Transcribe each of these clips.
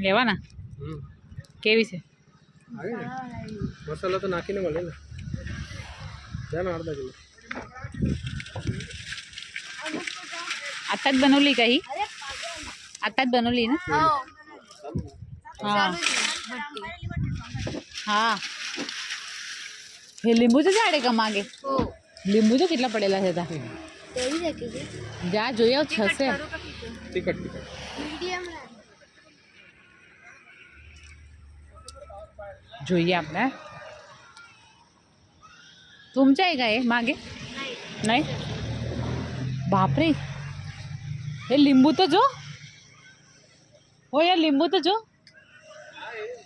લેવાના હમ કેવી છે આવે ને મસાલા તો નાખીને મળે ને જાય ને અડધા કિલો आताच बनवली का ही आताच बनवली ना हा हा हे लिंबूचं झाड आहे का मागे हो लिंबूचं કેટલા પડેલા છે તા तेवढी टाकायची જા જોયા છસે तिखट तिखट मीडियम જોઈએ આપણે तुमचं आहे का हे मागे नाही बापरे हे लिंबू तर जो हो या लिंबू तर जो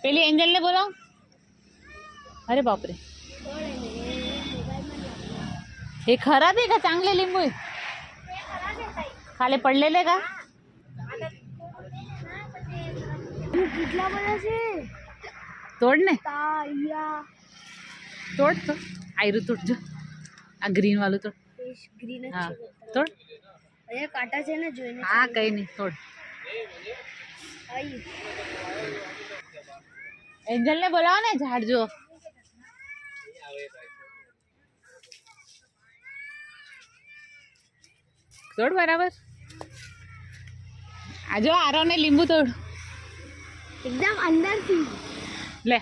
પેલી એન્જલને બોલાવ अरे बापरे हे खराब आहे का चांगले लिंबू आहे खाली पडलेले का તોડ ને. તોડ તો. આયરું તોડજો આ ગ્રીન વાળું તોડ. ગ્રીન હા. તોડ. અહીંયા કાંટા છે ને જોઈને હા કઈ નહીં તોડ. એન્જલ ને બોલાવો ને ઝાડ જો તોડ બરાબર. આજો આરો ને લીંબુ તોડ. એકદમ અંદરથી. ले.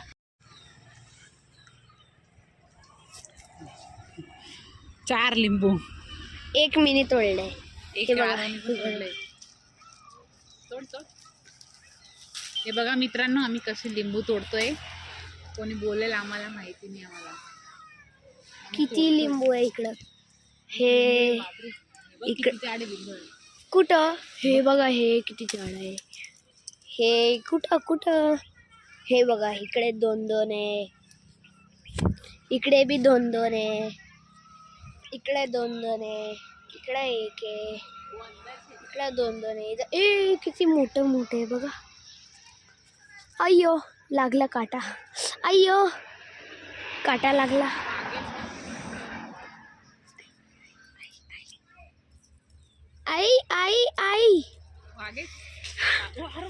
चार लिंबू. एक मिनी तोडलंय एक हे बघा. मित्रांनो आम्ही कसे लिंबू तोडतोय. कोणी बोलेल आम्हाला माहिती नाही आम्हाला. किती लिंबू आहे इकडं? हे कुठं? हे बघा हे किती झाड आहे. हे कुठं कुठं? हे बघा, इकडे दोन दोन आहे. इकडे भी दोन दोन आहे. इकडे दोन दोन आहे. इकडे एक आहे. इकडे दोन दोन आहे. ए, किती मोठं मोठं आहे बघा. अय्यो, लागला काटा. अय्यो, काटा लागला. आई आई आई. आगे.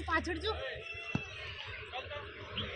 पाचड़ जो